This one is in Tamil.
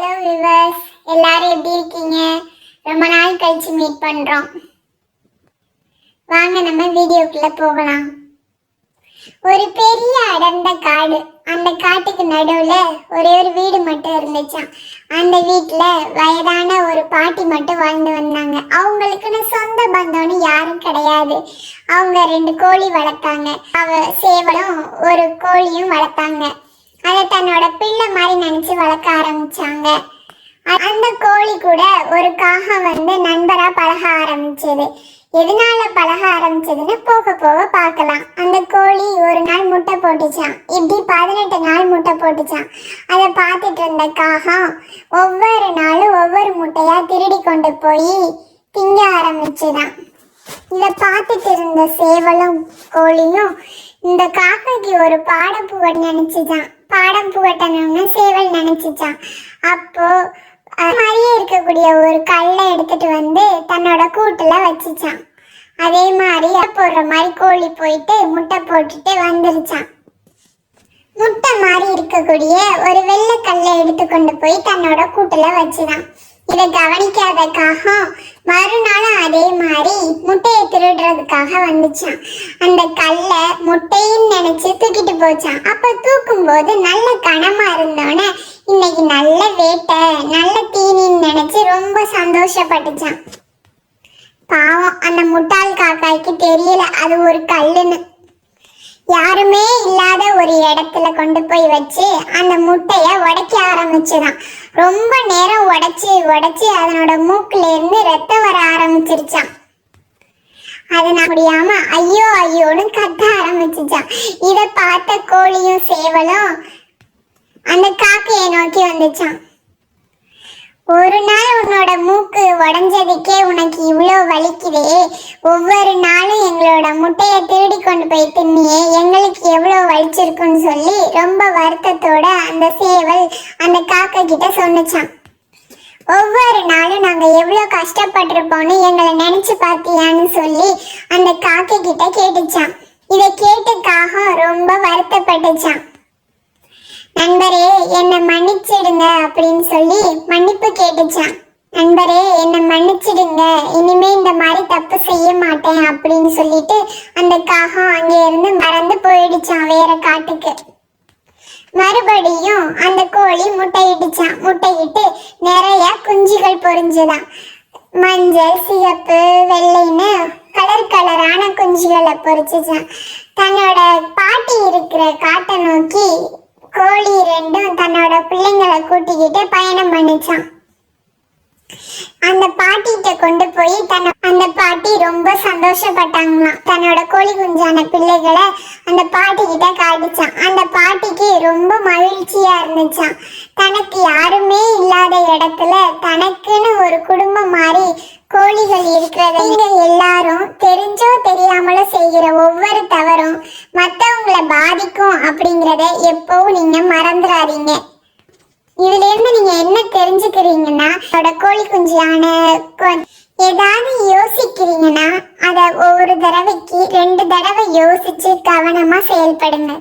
ஹலோ விவர்ஸ் எல்லாரும் எப்படி இருக்கீங்க? ரொம்ப நாள் கழிச்சு மீட் பண்றோம். வாங்க நம்ம வீடியோக்குள்ள போகலாம். ஒரு பெரிய அடர்ந்த காடு. அந்த காட்டுக்கு நடுவுல ஒரே ஒரு வீடு மட்டும் இருந்துச்சான் அந்த வீட்டுல வயதான ஒரு பாட்டி மட்டும் வாழ்ந்து வந்தாங்க. அவங்களுக்குன்னு சொந்த பந்தம்னு யாரும் கிடையாது. அவங்க ரெண்டு கோழி வளர்த்தாங்க. அவ சேவலும் ஒரு கோழியும் வளர்த்தாங்க அதை தன்னோட பிள்ளை மாதிரி நினைச்சு வளர்க்க ஆரம்பிச்சாங்க. அந்த கோழி கூட ஒரு காகம் வந்து நண்பரா பழக ஆரம்பிச்சது. எதனால பழக ஆரம்பிச்சதுன்னு போக போக பார்க்கலாம். அந்த கோழி ஒரு நாள் முட்டை போட்டுச்சான் இப்படி பதினெட்டு நாள் முட்டை போட்டுச்சான் அதை பார்த்துட்டு இருந்த காகம் ஒவ்வொரு நாளும் ஒவ்வொரு முட்டையா திருடி கொண்டு போய் திங்க ஆரம்பிச்சுதான். இதை பார்த்துட்டு இருந்த சேவலும் கோழியும் இந்த காக்கைக்கு ஒரு பாடம் நினைச்சுதான். பாடம் புகட்டணும்னு சேவல் நினைச்சிச்சான். அப்போ மாதிரியே இருக்கக்கூடிய ஒரு கல்லை எடுத்துட்டு வந்து தன்னோட கூட்டுல வச்சுச்சான். அதே மாதிரி போடுற மாதிரி கோழி போயிட்டு முட்டை போட்டுட்டு வந்துருச்சான். முட்டை மாதிரி இருக்கக்கூடிய ஒரு வெள்ளைக்கல்லை எடுத்து கொண்டு போய் தன்னோட கூட்டுல வச்சுதான். இதை கவனிக்காத மறுநாளும் அதே மாதிரி முட்டையை திருடுறதுக்காக வந்துச்சான். அந்த கல்லை முட்டைன்னு நினைச்சு தூக்கிட்டு போச்சான். அப்ப தூக்கும் போது நல்ல கனமா இருந்தோடனே இன்னைக்கு நல்ல வேட்டை நல்ல தீனின்னு நினைச்சு ரொம்ப சந்தோஷப்பட்டுச்சான். பாவம் அந்த முட்டாள் காக்காய்க்கு தெரியல அது ஒரு கல்லுன்னு. யாருமே இல்லாத ஒரு இடத்துல கொண்டு போய் வச்சு அந்த முட்டைய உடைக்க ஆரம்பிச்சுதான் ரொம்ப நேரம் உடைச்சு உடைச்சு அதனோட மூக்குல இருந்து ரத்தம் வர ஆரம்பிச்சிருச்சான் அதை நான் முடியாம ஐயோ ஐயோன்னு கத்த ஆரம்பிச்சுச்சான் இத பார்த்த கோழியும் சேவலும் அந்த காக்கையை நோக்கி வந்துச்சான் ஒரு நாள் உன்னோட மூக்கு உடஞ்சதுக்கே உனக்கு இவ்வளோ வலிக்குதே. ஒவ்வொரு நாளும் எங்களோட முட்டையை திருடி கொண்டு போய் தின்னியே. எங்களுக்கு எவ்வளோ வலிச்சிருக்குன்னு சொல்லி ரொம்ப வருத்தத்தோட அந்த சேவல் அந்த காக்கை கிட்ட சொன்னுச்சான் ஒவ்வொரு நாளும் நாங்கள் எவ்வளோ கஷ்டப்பட்டிருப்போம்னு எங்களை நினச்சி பார்த்தியான்னு சொல்லி அந்த காக்கை கிட்ட கேட்டுச்சான் இதை கேட்டு காகம் ரொம்ப வருத்தப்பட்டுச்சான் நண்பரே என்னை மன்னிச்சிடுங்க அப்படின்னு சொல்லி மன்னிப்பு கேட்டுச்சான் நண்பரே என்னை மன்னிச்சிடுங்க. இனிமே இந்த மாதிரி தப்பு செய்ய மாட்டேன் அப்படின்னு சொல்லிட்டு அந்த காகம் அங்கே இருந்து மறந்து போயிடுச்சான் வேற காட்டுக்கு. மறுபடியும் அந்த கோழி முட்டையிட்டுச்சான் முட்டையிட்டு நிறைய குஞ்சுகள் பொறிஞ்சுதான் மஞ்சள் சிகப்பு வெள்ளைன்னு கலர் கலரான குஞ்சுகளை பொறிச்சுச்சான் தன்னோட பாட்டி இருக்கிற காட்டை நோக்கி கோழி ரெண்டும் தன்னோட பிள்ளைங்களை கூட்டிக்கிட்டு பயணம் பண்ணிச்சான் அந்த பாட்டிகிட்ட கொண்டு போய் தன்னை அந்த பாட்டி ரொம்ப சந்தோஷப்பட்டாங்களாம். தன்னோட கோழி குஞ்சான பிள்ளைகளை அந்த பாட்டி கிட்ட காட்டுச்சான் அந்த பாட்டிக்கு ரொம்ப மகிழ்ச்சியா இருந்துச்சான் தனக்கு யாருமே இல்லாத இடத்துல தனக்குன்னு ஒரு குடும்பம் மாதிரி கோழிகள் இருக்கிறத எல்லாரும் தெரிஞ்சோ செய்கிற ஒவ்வொரு தவறும் மற்றவங்களை பாதிக்கும் அப்படிங்கிறத எப்பவும் நீங்க மறந்துடாதீங்க இதுல இருந்து நீங்க என்ன தெரிஞ்சுக்கிறீங்கன்னா அதோட கோழி குஞ்சியான ஏதாவது யோசிக்கிறீங்கன்னா அதை ஒவ்வொரு தடவைக்கு ரெண்டு தடவை யோசிச்சு கவனமா செயல்படுங்க.